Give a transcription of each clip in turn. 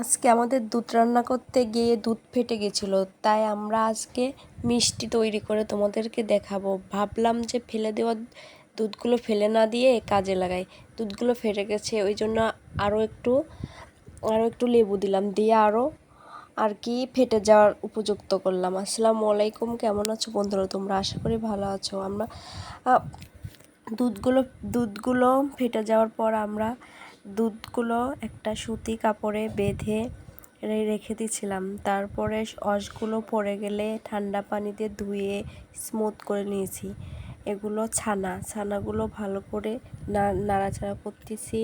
আজকে আমাদের দুধ রান্না করতে গিয়ে দুধ ফেটে গেছিল, তাই আমরা আজকে মিষ্টি তৈরি করে তোমাদেরকে দেখাবো। ভাবলাম যে ফেলে দেওয়া দুধগুলো ফেলে না দিয়ে কাজে লাগাই। দুধগুলো ফেটে গেছে, ওই জন্য আরও একটু আরও একটু লেবু দিলাম, দিয়ে আরও আর কি ফেটে যাওয়ার উপযুক্ত করলাম। আসসালামু আলাইকুম, কেমন আছো বন্ধুরা? তোমরা আশা করি ভালো আছো। আমরা দুধগুলো দুধগুলো ফেটে যাওয়ার পর আমরা দুধগুলো একটা সুতি কাপড়ে বেঁধে রেখে দিয়েছিলাম তারপরে অসগুলো পড়ে গেলে ঠান্ডা পানিতে ধুয়ে স্মুথ করে নিয়েছি। এগুলো ছানা, ছানাগুলো ভালো করে নাড়াচাড়া করতেছি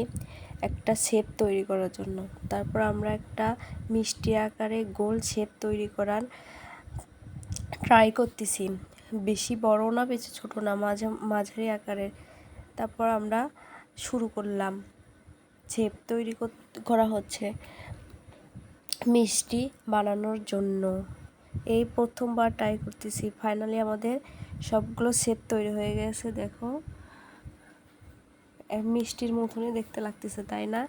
একটা শেপ তৈরি করার জন্য। তারপর আমরা একটা মিষ্টি আকারে গোল শেপ তৈরি করার ট্রাই করতেছি। বেশি বড় না, বেশি ছোট না, মাঝে, মাঝারি আকারের। তারপর আমরা শুরু করলাম। শেপ তৈরি কর- হচ্ছে মিষ্টি বানানোর জন্য। এই প্রথমবার ট্রাই করতেছি। ফাইনালি আমাদের সবগুলো শেপ তৈরি হয়ে গেছে, দেখো। মিষ্টির মতনই দেখতে লাগতেছে, তাই না?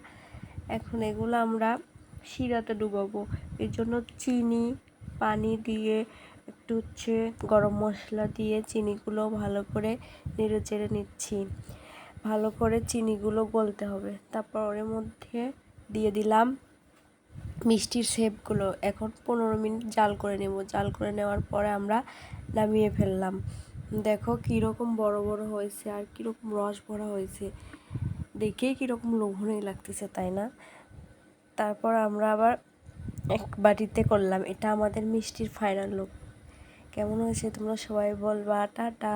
এখন এগুলো আমরা শিরাতে ডুবাবো। এর জন্য চিনি, পানি দিয়ে একটু হচ্ছে গরম মশলা দিয়ে চিনিগুলো ভালো করে নেড়ে চেড়ে নিচ্ছি। ভালো করে চিনিগুলো গলতে হবে। তারপর ওর মধ্যে দিয়ে দিলাম মিষ্টির শেপগুলো। এখন পনেরো মিনিট জাল করে নেব। জাল করে নেওয়ার পরে আমরা নামিয়ে ফেললাম। দেখো কীরকম বড় বড় হয়েছে আর কীরকম রস ভরা হয়েছে। দেখেই কীরকম লোভনীয় লাগতেছে, তাই না? তারপর আমরা আবার এক বাটিতে করলাম। এটা আমাদের মিষ্টির ফাইনাল লুক কেমন হয়েছে তোমরা সবাই বলবা। টাটা!